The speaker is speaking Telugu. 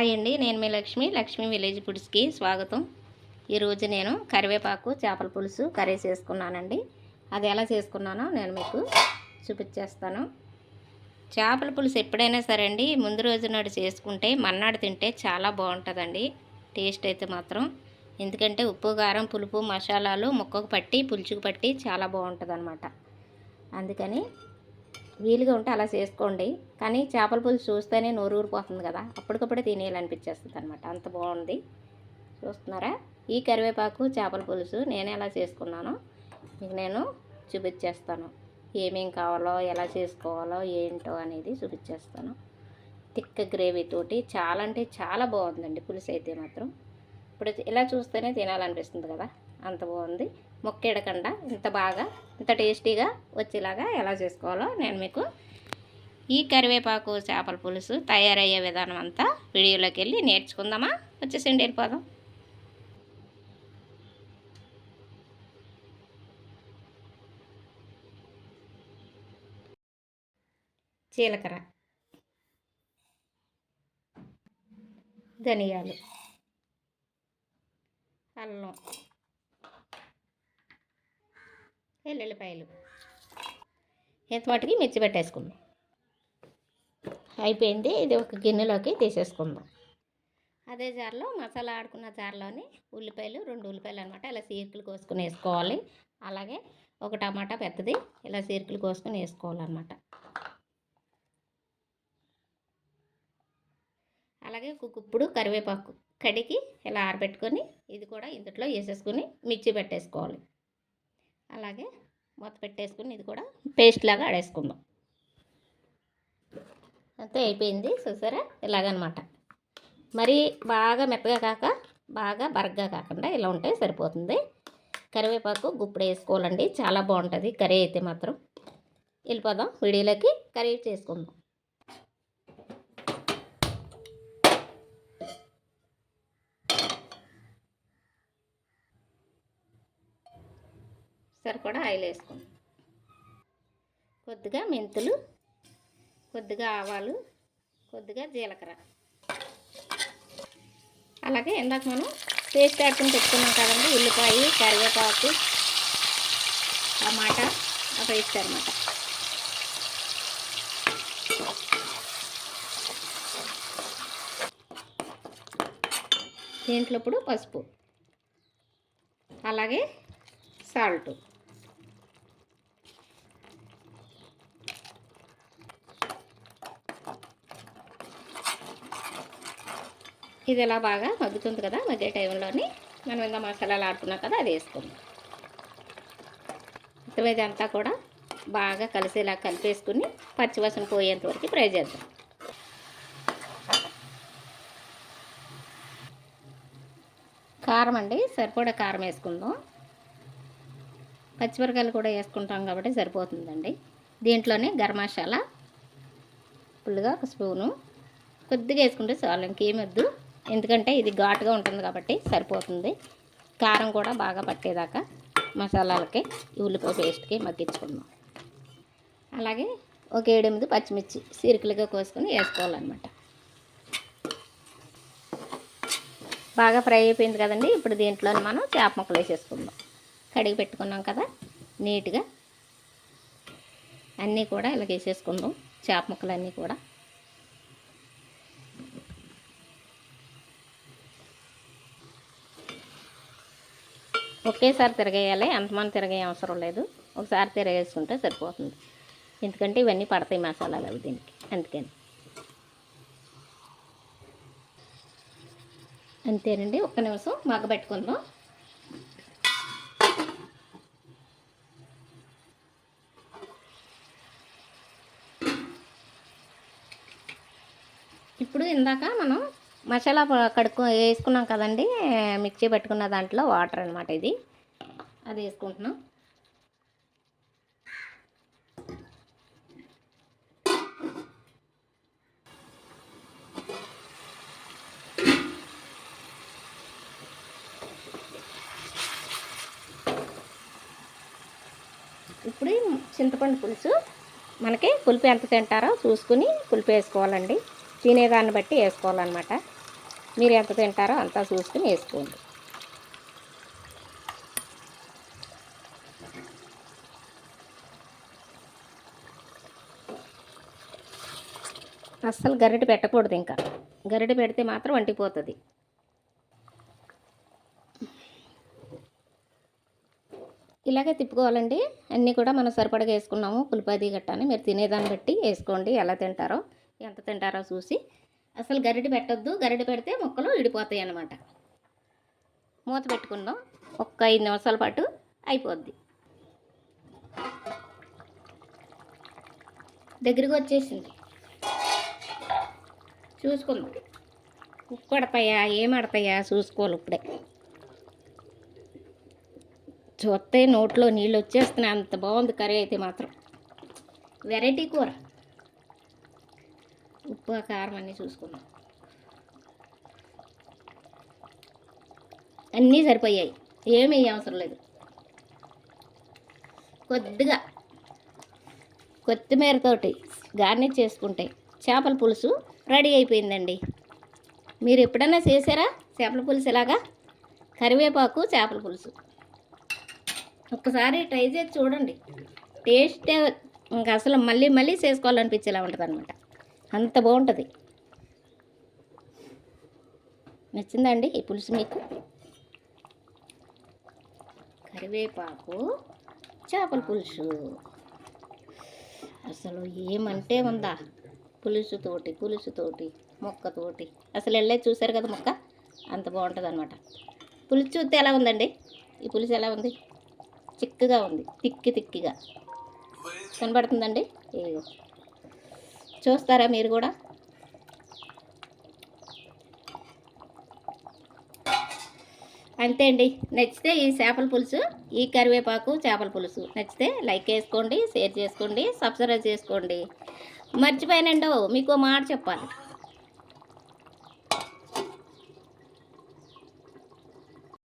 హాయ్ అండి నేను మీ లక్ష్మి లక్ష్మి విలేజ్ ఫుడ్స్కి స్వాగతం. ఈరోజు నేను కరివేపాకు చేపల పులుసు కర్రీ చేసుకున్నానండి. అది ఎలా చేసుకున్నానో నేను మీకు చూపించేస్తాను చేపల పులుసు ఎప్పుడైనా సరే అండి ముందు రోజు నాడు చేసుకుంటే మన్నాడు తింటే చాలా బాగుంటుందండి. టేస్ట్ అయితే మాత్రం. ఎందుకంటే ఉప్పు కారం పులుపు మసాలాలు ముక్కకు పట్టి పులుచుకు పట్టి చాలా బాగుంటుంది అందుకని వీలుగా ఉంటే అలా చేసుకోండి. కానీ చేపల పులుసు చూస్తేనే నోరు ఊరిపోతుంది కదా. అప్పటికప్పుడే తినేయాలనిపించేస్తుంది అనమాట అంత బాగుంది. చూస్తున్నారా? ఈ కరివేపాకు చేపల పులుసు నేను ఎలా చేసుకున్నానో. మీకు నేను చూపించేస్తాను. ఏమేం కావాలో ఎలా చేసుకోవాలో ఏంటో అనేది చూపించేస్తాను. తిక్క గ్రేవీ తోటి చాలా అంటే చాలా బాగుందండి. పులుసు అయితే మాత్రం. ఇప్పుడు ఇలా చూస్తేనే తినాలనిపిస్తుంది కదా. అంత బాగుంది. మొక్కెడకుండా ఇంత బాగా ఇంత టేస్టీగా వచ్చేలాగా ఎలా చేసుకోవాలో నేను మీకు ఈ కరివేపాకు చేపల పులుసు తయారయ్యే విధానం అంతా వీడియోలోకి వెళ్ళి నేర్చుకుందామా? వచ్చేసండి వెళ్ళిపోదాం. జీలకర్ర ధనియాలు అల్లం వెల్లుల్లిపాయలు మటుకి మిర్చి పెట్టేసుకుందాం. అయిపోయింది. ఇది ఒక గిన్నెలోకి తీసేసుకుందాం. అదే జార్లో మసాలా ఆడుకున్న జార్లోని ఉల్లిపాయలు రెండు ఉల్లిపాయలు అనమాట ఇలా సీర్కులు కోసుకుని వేసుకోవాలి. అలాగే ఒక టమాటా పెద్దది ఇలా సీర్కులు కోసుకొని వేసుకోవాలన్నమాట. అలాగే కుప్పుడు కరివేపాకు కడిగి ఇలా ఆరబెట్టుకొని ఇది కూడా ఇంతట్లో వేసేసుకుని మిర్చి పెట్టేసుకోవాలి. అలాగే మొత్తం పెట్టేసుకుని ఇది కూడా పేస్ట్ లాగా ఆడేసుకుందాం. అంతే అయిపోయింది చూసారా? ఇలాగనమాట. మరి బాగా మెత్తగా కాక బాగా బరగ్గా కాకుండా ఇలా ఉంటే సరిపోతుంది. కరివేపాకు గుప్పుడు వేసుకోవాలండి చాలా బాగుంటుంది. కర్రీ అయితే మాత్రం. వెళ్ళిపోదాం వీడియోలోకి కర్రీ చేసుకుందాం. సరిపడా ఆయిల్ వేసుకుందాం. కొద్దిగా మెంతులు కొద్దిగా ఆవాలు కొద్దిగా జీలకర్ర. అలాగే ఇందాక మనం పేస్ట్ ఆడుకుని పెట్టుకున్నాం కదండి ఉల్లిపాయ కరివేపాకు టమాటా ఆ పేస్ట్ అనమాట దీంట్లో ఇప్పుడు పసుపు అలాగే సాల్ట్. ఇది ఇలా బాగా మగ్గుతుంది కదా మధ్య టైంలోని మనం ఇంకా మసాలాలు ఆడుకున్నాం కదా అది వేసుకుందాం. మొత్తం ఇదంతా కూడా బాగా కలిసేలా కలిపేసుకుని పచ్చివాసన పోయేంత వరకు ఫ్రై చేద్దాం. కారం అండి సరిపడా కారం వేసుకుందాం. పచ్చిమిరకాయలు కూడా వేసుకుంటాం కాబట్టి సరిపోతుందండి. దీంట్లోనే గరం మసాలా ఫుల్గా ఒక స్పూను. కొద్దిగా వేసుకుంటే చాలు ఇంకేమొద్దు ఎందుకంటే ఇది ఘాటుగా ఉంటుంది కాబట్టి సరిపోతుంది. కారం కూడా బాగా పట్టేదాకా మసాలాలకి ఉల్లిపాయ పేస్ట్కి మగ్గించుకుందాం. అలాగే ఒక ఏడెనిమిది పచ్చిమిర్చి సిరుకులుగా కోసుకొని వేసుకోవాలన్నమాట. బాగా ఫ్రై అయిపోయింది కదండి ఇప్పుడు దీంట్లో మనం చేప ముక్కలు వేసేసుకుందాం. కడిగి పెట్టుకున్నాం కదా నీట్గా అన్నీ కూడా ఇలా వేసేసుకుందాం చేప ముక్కలు అన్నీ కూడా. ఒకేసారి తిరగేయాలి అంతమంది తిరగే అవసరం లేదు. ఒకసారి తిరగేసుకుంటే సరిపోతుంది. ఎందుకంటే ఇవన్నీ పడతాయి మసాలాలు అవి దీనికి. అందుకని. అంతేనండి. ఒక్క నిమిషం మగ్గబెట్టుకుందాం ఇప్పుడు ఇందాక మనం మసాలా కడుక్కు వేసుకున్నాం కదండి. మిక్సీ పెట్టుకున్న దాంట్లో వాటర్ అనమాట ఇది. అది వేసుకుంటున్నాం. ఇప్పుడు చింతపండు పులుసు. మనకి పులుపు ఎంత తింటారో చూసుకుని పులుపు వేసుకోవాలండి. తినేదాన్ని బట్టి వేసుకోవాలన్నమాట. మీరు ఎంత తింటారో అంతా చూసుకుని వేసుకోండి. అస్సలు గరిటె పెట్టకూడదు ఇంకా. గరిటె పెడితే మాత్రం వంటిపోతుంది ఇలాగే తిప్పుకోవాలండి. అన్నీ కూడా మనం సరిపడగా వేసుకున్నాము. పులిపది గట్టాని మీరు తినేదాన్ని బట్టి వేసుకోండి. ఎలా తింటారో ఎంత తింటారో చూసి అసలు గరిటె పెట్టద్దు. గరిటె పెడితే ముక్కలు విడిపోతాయి అన్నమాట. మూత పెట్టుకుందాం ఒక్క ఐదు నిమిషాల పాటు అయిపోద్ది. దగ్గరికి వచ్చేసింది. చూసుకుందాం. ఉప్పు అడతాయా ఏం పడతాయా? చూసుకోవాలి ఇప్పుడే. చూస్తే నోట్లో నీళ్ళు వచ్చేస్తున్నాయి. అంత బాగుంది కర్రీ అయితే మాత్రం. వెరైటీ కూర. ఉప్పు కారం అన్నీ చూసుకున్నాం. అన్నీ సరిపోయాయి. ఏమీ అవసరం లేదు. కొద్దిగా కొత్తిమీరతోటి గార్నిష్ చేసుకుంటే చేపల పులుసు రెడీ అయిపోయిందండి. మీరు ఎప్పుడైనా చేశారా? చేపల పులుసు ఇలాగా కరివేపాకు చేపల పులుసు. ఒక్కసారి ట్రై చేసి చూడండి. టేస్ట్ ఇంకా అసలు మళ్ళీ మళ్ళీ చేసుకోవాలనిపించేలా ఉంటుంది అనమాట అంత బాగుంటుంది. నచ్చిందండి ఈ పులుసు మీకు? కరివేపాకు చేపల పులుసు. అసలు ఏమంటే ఉందా? పులుసుతోటి పులుసుతోటి మొక్కతోటి అసలు వెళ్ళే చూసారు కదా మొక్క? అంత బాగుంటుంది అనమాట పులుసు చూస్తే ఎలా ఉందండి? ఈ పులుసు ఎలా ఉంది? చిక్కగా ఉంది తిక్కి తిక్కిగా. కనబడుతుందండి? ఏ చూస్తారా మీరు కూడా? అంతే అండి. నచ్చితే ఈ చేపల పులుసు ఈ కరివేపాకు చేపల పులుసు. నచ్చితే లైక్ వేసుకోండి షేర్ చేసుకోండి సబ్స్క్రైబ్ చేసుకోండి. మర్చిపోయానండో మీకు మాట చెప్పాలి.